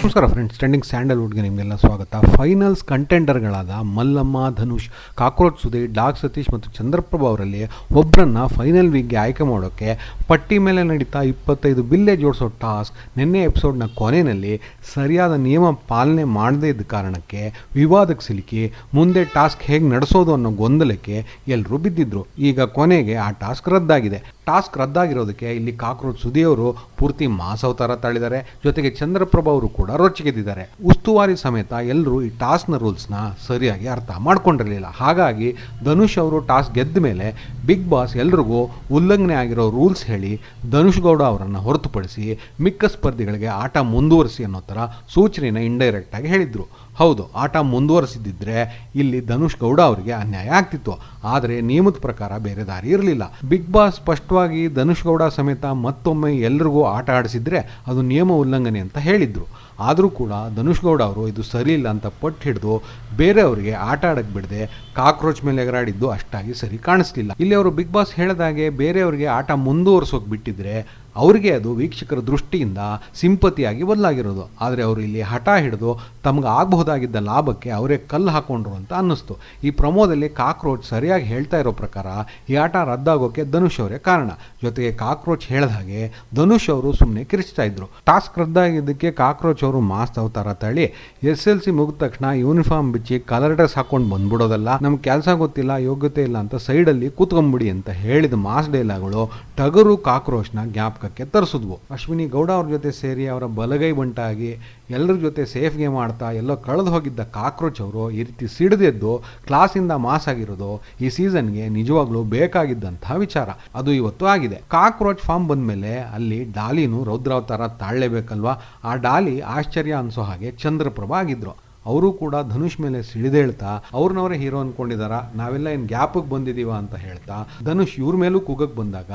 ನಮಸ್ಕಾರ friends trending ಸ್ಯಾಂಡಲ್ವುಡ್ಗೆ ನಿಮಗೆಲ್ಲ ಸ್ವಾಗತ. ಫೈನಲ್ಸ್ ಕಂಟೆಂಡರ್ಗಳಾದ ಮಲ್ಲಮ್ಮ, ಧನುಷ್, ಕಾಕ್ರೋಚ್ ಸುದಿ ಡಾಕ್ ಸತೀಶ್ ಮತ್ತು ಚಂದ್ರಪ್ರಭಾ ಅವರಲ್ಲಿ ಒಬ್ಬರನ್ನ ಫೈನಲ್ ವೀಕ್ಗೆ ಆಯ್ಕೆ ಮಾಡೋಕ್ಕೆ ಪಟ್ಟಿ ಮೇಲೆ ನಡೀತಾ ಇಪ್ಪತ್ತೈದು ಬಿಲ್ಲೆ ಜೋಡಿಸೋ ಟಾಸ್ಕ್ ನಿನ್ನೆ ಎಪಿಸೋಡ್ನ ಕೊನೆಯಲ್ಲಿ ಸರಿಯಾದ ನಿಯಮ ಪಾಲನೆ ಮಾಡದೇ ಇದ್ದ ಕಾರಣಕ್ಕೆ ವಿವಾದಕ್ಕೆ ಸಿಲುಕಿ ಮುಂದೆ ಟಾಸ್ಕ್ ಹೇಗೆ ನಡೆಸೋದು ಅನ್ನೋ ಗೊಂದಲಕ್ಕೆ ಎಲ್ಲರೂ ಬಿದ್ದಿದ್ರು. ಈಗ ಕೊನೆಗೆ ಆ ಟಾಸ್ಕ್ ರದ್ದಾಗಿದೆ. ಟಾಸ್ಕ್ ರದ್ದಾಗಿರೋದಕ್ಕೆ ಇಲ್ಲಿ ಕಾಕ್ರೋಚ್ ಸುದಿಯವರು ಪೂರ್ತಿ ಮಾಸವತಾರ ತಾಳಿದ್ದಾರೆ. ಜೊತೆಗೆ ಚಂದ್ರಪ್ರಭಾ ಅವರು ಕೂಡ ರೊಚ್ಚಿಗೆದ್ದಿದ್ದಾರೆ. ಉಸ್ತುವಾರಿ ಸಮೇತ ಎಲ್ಲರೂ ಈ ಟಾಸ್ನ ರೂಲ್ಸ್ನ ಸರಿಯಾಗಿ ಅರ್ಥ ಮಾಡ್ಕೊಂಡಿರಲಿಲ್ಲ. ಹಾಗಾಗಿ ಧನುಷ್ ಅವರು ಟಾಸ್ ಗೆದ್ದ ಮೇಲೆ ಬಿಗ್ ಬಾಸ್ ಎಲ್ರಿಗೂ ಉಲ್ಲಂಘನೆ ಆಗಿರೋ ರೂಲ್ಸ್ ಹೇಳಿ ಧನುಷ್ ಗೌಡ ಅವರನ್ನು ಹೊರತುಪಡಿಸಿ ಮಿಕ್ಕ ಸ್ಪರ್ಧಿಗಳಿಗೆ ಆಟ ಮುಂದುವರಿಸಿ ಅನ್ನೋ ಥರ ಸೂಚನೆನ ಇಂಡೈರೆಕ್ಟ್ ಆಗಿ ಹೇಳಿದ್ರು. ಹೌದು, ಆಟ ಮುಂದುವರಿಸಿದ್ದಿದ್ರೆ ಇಲ್ಲಿ ಧನುಷ್ ಗೌಡ ಅವರಿಗೆ ಅನ್ಯಾಯ ಆಗ್ತಿತ್ತು. ಆದರೆ ನಿಯಮದ ಪ್ರಕಾರ ಬೇರೆ ದಾರಿ ಇರಲಿಲ್ಲ. ಬಿಗ್ ಬಾಸ್ ಸ್ಪಷ್ಟವಾಗಿ ಧನುಷ್ ಗೌಡ ಸಮೇತ ಮತ್ತೊಮ್ಮೆ ಎಲ್ರಿಗೂ ಆಟ ಆಡಿಸಿದ್ರೆ ಅದು ನಿಯಮ ಉಲ್ಲಂಘನೆ ಅಂತ ಹೇಳಿದ್ರು. ಆದರೂ ಕೂಡ ಧನುಷ್ ಗೌಡ ಅವರು ಇದು ಸರಿ ಇಲ್ಲ ಅಂತ ಪಟ್ಟು ಹಿಡಿದು ಬೇರೆಯವರಿಗೆ ಆಟ ಆಡಕ್ಕೆ ಬಿಡದೆ ಕಾಕ್ರೋಚ್ ಮೇಲೆ ಎಗರಾಡಿದ್ದು ಅಷ್ಟಾಗಿ ಸರಿ ಕಾಣಿಸ್ಲಿಲ್ಲ. ಇಲ್ಲಿ ಅವರು ಬಿಗ್ ಬಾಸ್ ಹೇಳಿದಾಗೆ ಬೇರೆಯವರಿಗೆ ಆಟ ಮುಂದುವರ್ಸೋಕೆ ಬಿಟ್ಟಿದ್ರೆ ಅವರಿಗೆ ಅದು ವೀಕ್ಷಕರ ದೃಷ್ಟಿಯಿಂದ ಸಿಂಪತಿಯಾಗಿ ಬದಲಾಗಿರೋದು. ಆದರೆ ಅವರು ಇಲ್ಲಿ ಹಠ ಹಿಡಿದು ತಮ್ಗೆ ಆಗಬಹುದಾಗಿದ್ದ ಲಾಭಕ್ಕೆ ಅವರೇ ಕಲ್ಲು ಹಾಕ್ಕೊಂಡ್ರು ಅಂತ ಅನ್ನಿಸ್ತು. ಈ ಪ್ರಮೋದಲ್ಲಿ ಕಾಕ್ರೋಚ್ ಸರಿಯಾಗಿ ಹೇಳ್ತಾ ಇರೋ ಪ್ರಕಾರ ಈ ಆಟ ರದ್ದಾಗೋಕ್ಕೆ ಧನುಷ್ ಅವರೇ ಕಾರಣ. ಜೊತೆಗೆ ಕಾಕ್ರೋಚ್ ಹೇಳ್ದ ಹಾಗೆ ಧನುಷ್ ಅವರು ಸುಮ್ಮನೆ ಕಿರಿಸ್ತಾ ಇದ್ರು. ಟಾಸ್ಕ್ ರದ್ದಾಗಿದ್ದಕ್ಕೆ ಕಾಕ್ರೋಚ್ ಅವರು ಮಾಸ್ಕ್ ಅವತಾರ ತಳಿ ಎಸ್ ಎಲ್ ಸಿ ಮುಗಿದ ತಕ್ಷಣ ಯೂನಿಫಾರ್ಮ್ ಬಿಚ್ಚಿ ಕಲರ್ ಡ್ರೆಸ್ ಹಾಕೊಂಡು ಬಂದ್ಬಿಡೋದಲ್ಲ. ನಮ್ಗೆ ಕೆಲಸ ಗೊತ್ತಿಲ್ಲ, ಯೋಗ್ಯತೆ ಇಲ್ಲ ಅಂತ ಸೈಡಲ್ಲಿ ಕೂತ್ಕೊಂಬಿಡಿ ಅಂತ ಹೇಳಿದ ಮಾಸ್ ಡೈಲಾಗ್ಗಳು ಟಗರು ಕಾಕ್ರೋಚ್ನ ಜ್ಞಾಪಕಕ್ಕೆ ತರಿಸಿದ್ವು ಅಶ್ವಿನಿ ಗೌಡ ಅವ್ರ ಜೊತೆ ಸೇರಿ ಅವರ ಬಲಗೈ ಬಂಟಾಗಿ ಎಲ್ಲರ ಜೊತೆ ಸೇಫ್ ಗೇಮ್ ಆಡ್ತಾ ಎಲ್ಲೋ ಕಳೆದು ಹೋಗಿದ್ದ ಕಾಕ್ರೋಚ್ ಅವರು ಈ ರೀತಿ ಸಿಡಿದೆದ್ದು ಕ್ಲಾಸಿಂದ ಮಾಸ್ ಆಗಿರೋದು ಈ ಸೀಸನ್ಗೆ ನಿಜವಾಗ್ಲೂ ಬೇಕಾಗಿದ್ದಂತಹ ವಿಚಾರ. ಅದು ಇವತ್ತು ಆಗಿದೆ. ಕಾಕ್ರೋಚ್ ಫಾರ್ಮ್ ಬಂದಮೇಲೆ ಅಲ್ಲಿ ಡಾಲಿನೂ ರೌದ್ರಾವತಾರ ತಾಳಲೇಬೇಕಲ್ವಾ? ಆ ಡಾಲಿ ಆಶ್ಚರ್ಯ ಅನ್ಸೋ ಹಾಗೆ ಚಂದ್ರಪ್ರಭ ಆಗಿದ್ರು. ಅವರು ಕೂಡ ಧನುಷ್ ಮೇಲೆ ಸಿಡಿದೇಳ್ತಾ ಅವ್ರನ್ನವರೇ ಹೀರೋ ಅನ್ಕೊಂಡಿದಾರ, ನಾವೆಲ್ಲ ಏನು ಗ್ಯಾಪಿಗೆ ಬಂದಿದೀವ ಅಂತ ಹೇಳ್ತಾ, ಧನುಷ್ ಇವ್ರ ಮೇಲೂ ಕೂಗಕ್ಕೆ ಬಂದಾಗ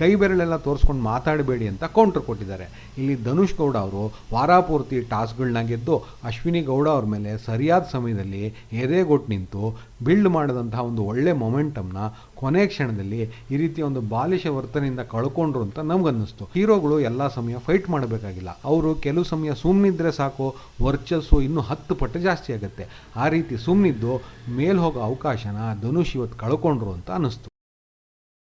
ಕೈ ಬೆರಳೆಲ್ಲ ತೋರಿಸ್ಕೊಂಡು ಮಾತಾಡಬೇಡಿ ಅಂತ ಕೌಂಟರ್ ಕೊಟ್ಟಿದ್ದಾರೆ. ಇಲ್ಲಿ ಧನುಷ್ ಗೌಡ ಅವರು ವಾರಾಪೂರ್ತಿ ಟಾಸ್ಕ್ಗಳನ್ನ ಗೆದ್ದು ಅಶ್ವಿನಿ ಗೌಡ ಅವ್ರ ಮೇಲೆ ಸರಿಯಾದ ಸಮಯದಲ್ಲಿ ಎದೆಗೊಟ್ಟು ನಿಂತು ಬಿಲ್ಡ್ ಮಾಡಿದಂತಹ ಒಂದು ಒಳ್ಳೆ ಮೊಮೆಂಟಮ್ನ ಕೊನೆ ಕ್ಷಣದಲ್ಲಿ ಈ ರೀತಿಯ ಒಂದು ಬಾಲಿಶ ವರ್ತನೆಯಿಂದ ಕಳ್ಕೊಂಡ್ರು ಅಂತ ನಮ್ಗನ್ನಿಸ್ತು. ಹೀರೋಗಳು ಎಲ್ಲ ಸಮಯ ಫೈಟ್ ಮಾಡಬೇಕಾಗಿಲ್ಲ. ಅವರು ಕೆಲವು ಸಮಯ ಸುಮ್ಮನಿದ್ರೆ ಸಾಕು, ವರ್ಚಸ್ಸು ಇನ್ನೂ ಹತ್ತು ಪಟ್ಟು ಜಾಸ್ತಿ ಆಗುತ್ತೆ. ಆ ರೀತಿ ಸುಮ್ಮನಿದ್ದು ಮೇಲೆ ಹೋಗೋ ಅವಕಾಶನ ಧನುಷ್ ಇವತ್ತು ಕಳ್ಕೊಂಡ್ರು ಅಂತ ಅನ್ನಿಸ್ತು.